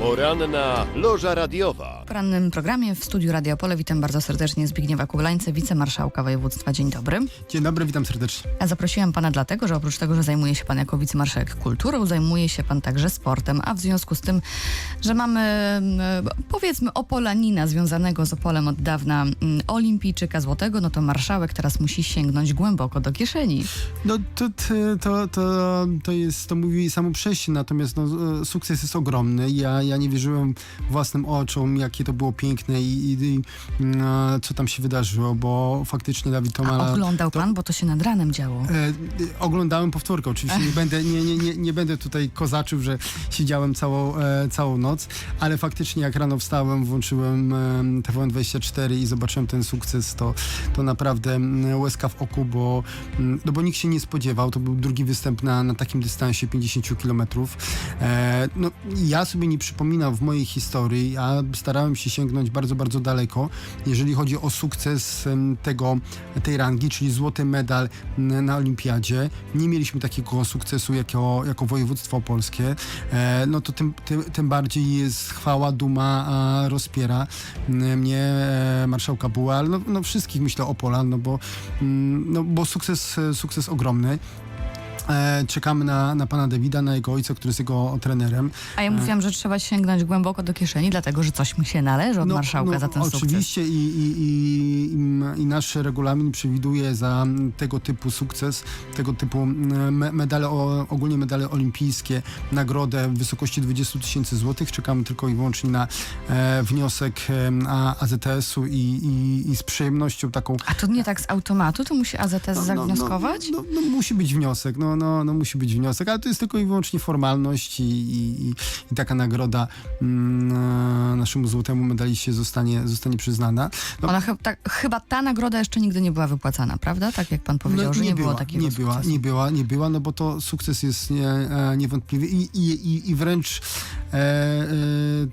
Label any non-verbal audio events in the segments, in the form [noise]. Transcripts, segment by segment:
Poranna loża radiowa. W porannym programie w studiu Radio Opole witam bardzo serdecznie Zbigniewa Kublańce, wicemarszałka województwa. Dzień dobry. Dzień dobry, witam serdecznie. Ja zaprosiłam pana dlatego, że oprócz tego, że zajmuje się pan jako wicemarszałek kulturą, zajmuje się pan także sportem, a w związku z tym, że mamy mm, powiedzmy opolanina związanego z Opolem od dawna mm, olimpijczyka złotego, no to marszałek teraz musi sięgnąć głęboko do kieszeni. No to, to, to, to jest, to mówi samo przejście, natomiast no, e, sukces jest ogromny. Ja, ja nie wierzyłem własnym oczom, jakie to było piękne i, i, i mm, co tam się wydarzyło, bo faktycznie Dawid A Tomala... oglądał pan, bo to się nad ranem działo. E, oglądałem powtórkę, oczywiście nie będę, nie, nie, nie, nie będę tutaj kozaczył, że siedziałem całą, e, całą noc, ale faktycznie jak rano wstałem, włączyłem e, TVN24 i zobaczyłem ten sukces, to, to naprawdę łezka w oku, bo, no bo nikt się nie spodziewał, to był drugi występ na, na takim dystansie 50 kilometrów. E, no, ja sobie nie przypominam w mojej historii, a starałem się sięgnąć bardzo, bardzo daleko, jeżeli chodzi o sukces tego, tej rangi, czyli złoty medal na olimpiadzie. Nie mieliśmy takiego sukcesu jako, jako województwo polskie. E, no to tym, tym, tym bardziej jest chwała, duma, rozpiera mnie, e, marszałka Buła, no, no wszystkich myślę Opolan, no bo, no bo sukces, sukces ogromny. E, czekamy na, na pana Davida, na jego ojca, który jest jego trenerem. A ja mówiłam, że trzeba sięgnąć głęboko do kieszeni, dlatego że coś mu się należy od marszałka za ten sukces. No, Oczywiście i, i, i, nasz regulamin przewiduje za tego typu sukces, tego typu me, medale, ogólnie medale olimpijskie, nagrodę w wysokości 20 tysięcy złotych. Czekamy tylko i wyłącznie na e, wniosek e, AZS-u i, i, i z przyjemnością taką A to nie tak z automatu, to musi AZS zawnioskować? No, no, no, musi być wniosek, no, no, no musi być wniosek, ale to jest tylko i wyłącznie formalność i, i, i, i taka nagroda mm, naszemu złotemu medaliście zostanie, zostanie przyznana. No, Ona chyba, tak, chyba ta nagroda jeszcze nigdy nie była wypłacana, prawda? Tak jak pan powiedział, że nie, było była, takiego nie była, sukcesu. nie była, nie była, no bo to sukces jest nie, e, niewątpliwy i, i, i, i wręcz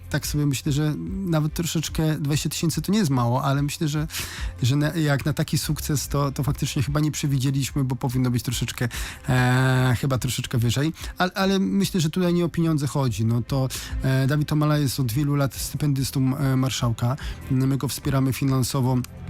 tak sobie myślę, że nawet troszeczkę 20 tysięcy to nie jest mało, ale myślę, że, że na, jak na taki sukces to, to faktycznie chyba nie przewidzieliśmy, bo powinno być troszeczkę e, chyba troszeczkę wyżej, ale, ale myślę, że tutaj nie o pieniądze chodzi. No to e, Dawid Tomala jest od wielu lat stypendystą e, marszałka. My go wspieramy finansowo e,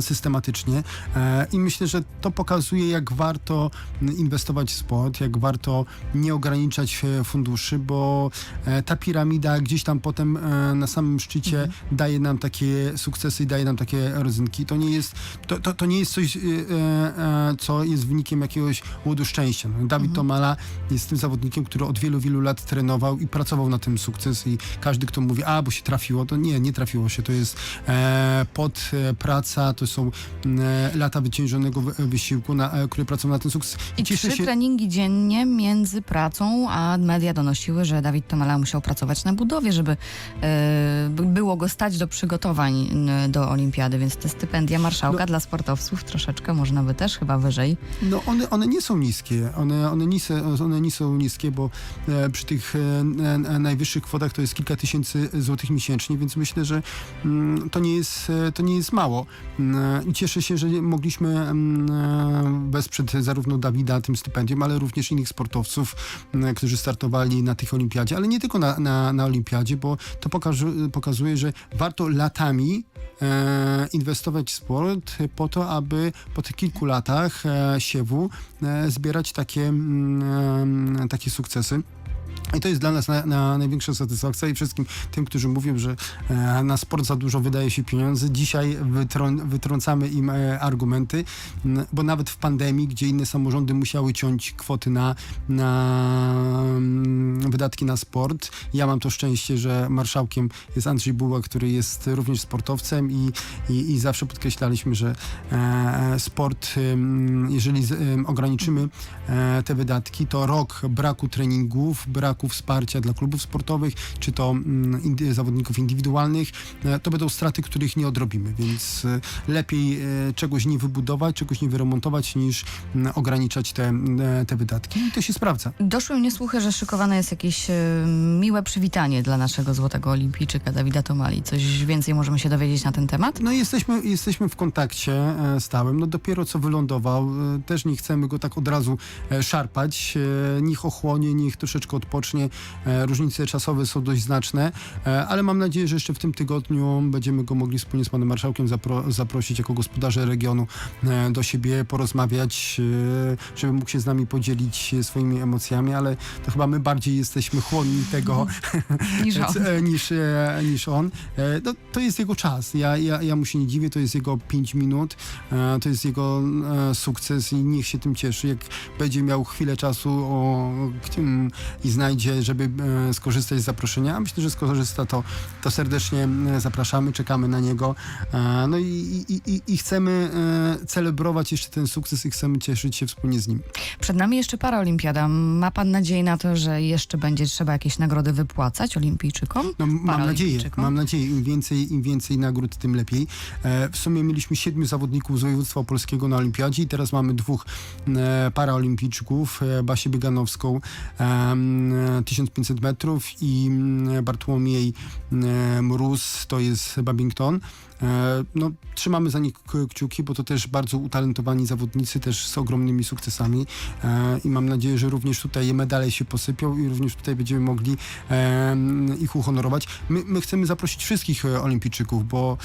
systematycznie e, i myślę, że to pokazuje, jak warto inwestować w sport, jak warto nie ograniczać e, funduszy, bo e, ta piramida gdzieś tam potem e, na samym szczycie daje nam takie sukcesy i daje nam takie rodzynki. To nie jest, to, to, to nie jest coś, e, e, co jest wynikiem jakiegoś łodu szczęścia. No, Dawid Tomala jest tym zawodnikiem, który od wielu, wielu lat trenował i pracował na tym sukces i każdy, kto mówi, a, bo się trafiło, to nie, nie trafiło się. To jest e, pod e, praca, to są e, lata wyciężonego wy- wysiłku, na, e, które pracują na ten sukces. I trzy treningi dziennie między pracą, a media donosiły, że Dawid Tomala musiał pracować na budowie, żeby e, by- było go stać do przygotowań do olimpiady, więc te stypendia marszałka No. dla sportowców troszeczkę można by też chyba wyżej. No one, one nie są niskie, one, one, nie, są- one nie są niskie, bo e, przy tych e, e, najwyższych kwotach to jest kilka tysięcy złotych miesięcznie, więc myślę, że mm, to, nie jest, e, to nie jest mało. Mm, I cieszę się, że mogliśmy mm, e, wesprzeć zarówno Dawida tym stypendium, ale również innych sportowców, m, którzy startowali na tych olimpiadzie, ale nie tylko na, na, na olimpiadzie, bo to pokazuje, że warto latami e, inwestować w sport po to, aby po tych kilku latach e, siewu e, zbierać takie, mm, e, takie sukcesy. I to jest dla nas na, na największa satysfakcja i wszystkim tym, którzy mówią, że e, na sport za dużo wydaje się pieniędzy. Dzisiaj wytrą, wytrącamy im e, argumenty, m, bo nawet w pandemii, gdzie inne samorządy musiały ciąć kwoty na, na mm, wydatki na sport, ja mam to szczęście, że marszałkiem jest Andrzej Buła, który jest również sportowcem i, i, i zawsze podkreślaliśmy, że e, sport, jeżeli z, ym, ograniczymy e, te wydatki, to rok braku treningów, braku wsparcia dla klubów sportowych, czy to mm, indy, zawodników indywidualnych, e, to będą straty, których nie odrobimy, więc e, lepiej e, czegoś nie wybudować, czegoś nie wyremontować, niż mm, ograniczać te, te wydatki. I to się sprawdza. Doszły mnie słuchy, że szykowane jest jakieś miłe przywitanie dla naszego złotego olimpijczyka Dawida Tomali. Coś więcej możemy się dowiedzieć na ten temat? No jesteśmy, jesteśmy w kontakcie stałym. No dopiero co wylądował, też nie chcemy go tak od razu szarpać. Niech ochłonie, niech troszeczkę odpocznie odpocznie. E, różnice czasowe są dość znaczne, e, ale mam nadzieję, że jeszcze w tym tygodniu będziemy go mogli wspólnie z panem marszałkiem zapro- zaprosić jako gospodarze regionu e, do siebie, porozmawiać, żeby mógł się z nami podzielić swoimi emocjami, ale to chyba my bardziej jesteśmy chłonni tego, [laughs] Niż on. [laughs] niż, niż on. No, to jest jego czas. Ja, ja, ja mu się nie dziwię, to jest jego 5 minut, to jest jego sukces i niech się tym cieszy. Jak będzie miał chwilę czasu o, i znajdzie, żeby e, skorzystać z zaproszenia, myślę, że skorzysta, to, to serdecznie e, zapraszamy, czekamy na niego. E, No i, i, i, i chcemy celebrować jeszcze ten sukces i chcemy cieszyć się wspólnie z nim. Przed nami jeszcze paraolimpiada. Ma pan nadzieję na to, że jeszcze będzie trzeba jakieś nagrody wypłacać olimpijczykom? No, mam nadzieję, mam nadzieję. Im więcej, im więcej nagród, tym lepiej. W sumie mieliśmy siedmiu zawodników z województwa opolskiego na olimpiadzie i teraz mamy dwóch paraolimpijczyków, Basię e, 1500 metrów i mm, Bartłomiej e, Mróz, to jest Babington. E, No, trzymamy za nich kciuki, bo to też bardzo utalentowani zawodnicy, też z ogromnymi sukcesami e, i mam nadzieję, że również tutaj medale się posypią i również tutaj będziemy mogli ich uhonorować. My, my chcemy zaprosić wszystkich e, olimpijczyków, bo,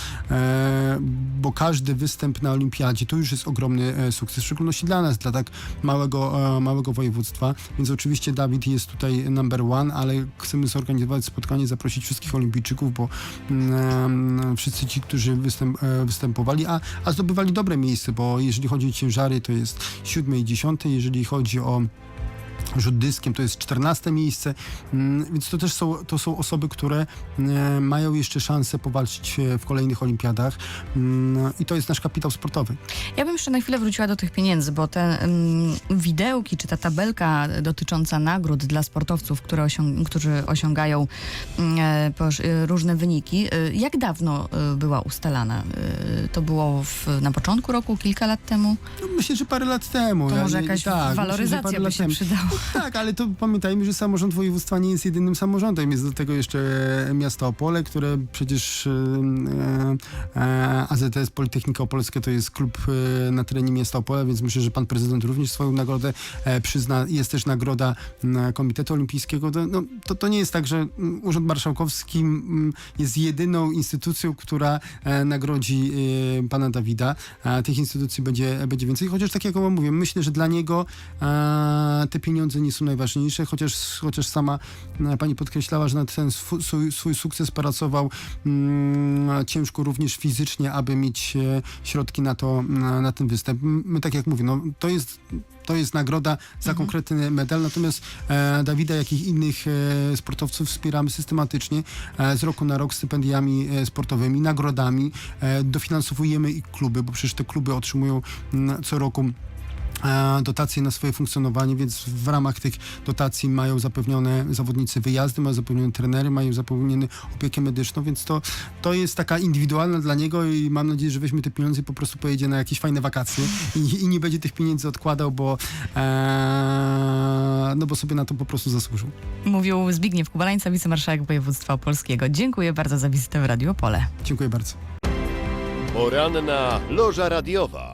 bo każdy występ na olimpiadzie to już jest ogromny sukces, w szczególności dla nas, dla tak małego, małego województwa, więc oczywiście Dawid jest tutaj number one, ale chcemy zorganizować spotkanie, zaprosić wszystkich olimpijczyków, bo mm, wszyscy ci, którzy występ, e, występowali, a, a zdobywali dobre miejsce, bo jeżeli chodzi o ciężary, to jest siódme i dziesiąte, jeżeli chodzi o rzut dyskiem to jest 14 miejsce, mm, więc to też są, to są osoby, które e, mają jeszcze szansę powalczyć e, w kolejnych olimpiadach Mm, i to jest nasz kapitał sportowy. Ja bym jeszcze na chwilę wróciła do tych pieniędzy, bo te mm, widełki, czy ta tabelka dotycząca nagród dla sportowców, które którzy osiągają e, różne wyniki, jak dawno była ustalana? To było w, na początku roku, kilka lat temu? No, myślę, że parę lat temu. To może jakaś tak, myślę, waloryzacja parę by się przydała. [laughs] Tak, ale to pamiętajmy, że samorząd województwa nie jest jedynym samorządem. Jest do tego jeszcze miasto Opole, które przecież AZS Politechnika Opolskie to jest klub e, na terenie miasta Opole, więc myślę, że pan prezydent również swoją nagrodę e, przyzna. Jest też nagroda Komitetu Olimpijskiego. No, to, to nie jest tak, że mm, Urząd Marszałkowski mm, jest jedyną instytucją, która e, nagrodzi e, pana Dawida. E, tych instytucji będzie, będzie więcej, chociaż tak jak mówię, myślę, że dla niego e, te pieniądze nie są najważniejsze, chociaż, chociaż sama e, pani podkreślała, że na ten swój, swój, swój sukces pracował mm, ciężko również fizycznie, aby mieć e, środki na to, na, na ten występ. M- My tak jak mówię, no, to jest to jest nagroda za konkretny medal, natomiast e, Dawida, jak i innych e, sportowców wspieramy systematycznie e, z roku na rok stypendiami e, sportowymi, nagrodami, e, dofinansowujemy ich kluby, bo przecież te kluby otrzymują mm, co roku dotacje na swoje funkcjonowanie, więc w ramach tych dotacji mają zapewnione zawodnicy wyjazdy, mają zapewnione trenery, mają zapewnioną opiekę medyczną, więc to, to jest taka indywidualna dla niego i mam nadzieję, że weźmie te pieniądze i po prostu pojedzie na jakieś fajne wakacje i, i nie będzie tych pieniędzy odkładał, bo, e, no bo sobie na to po prostu zasłużył. Mówił Zbigniew Kubalańca, wicemarszałek województwa opolskiego. Dziękuję bardzo za wizytę w Radio Opole. Dziękuję bardzo. Poranna Loża Radiowa.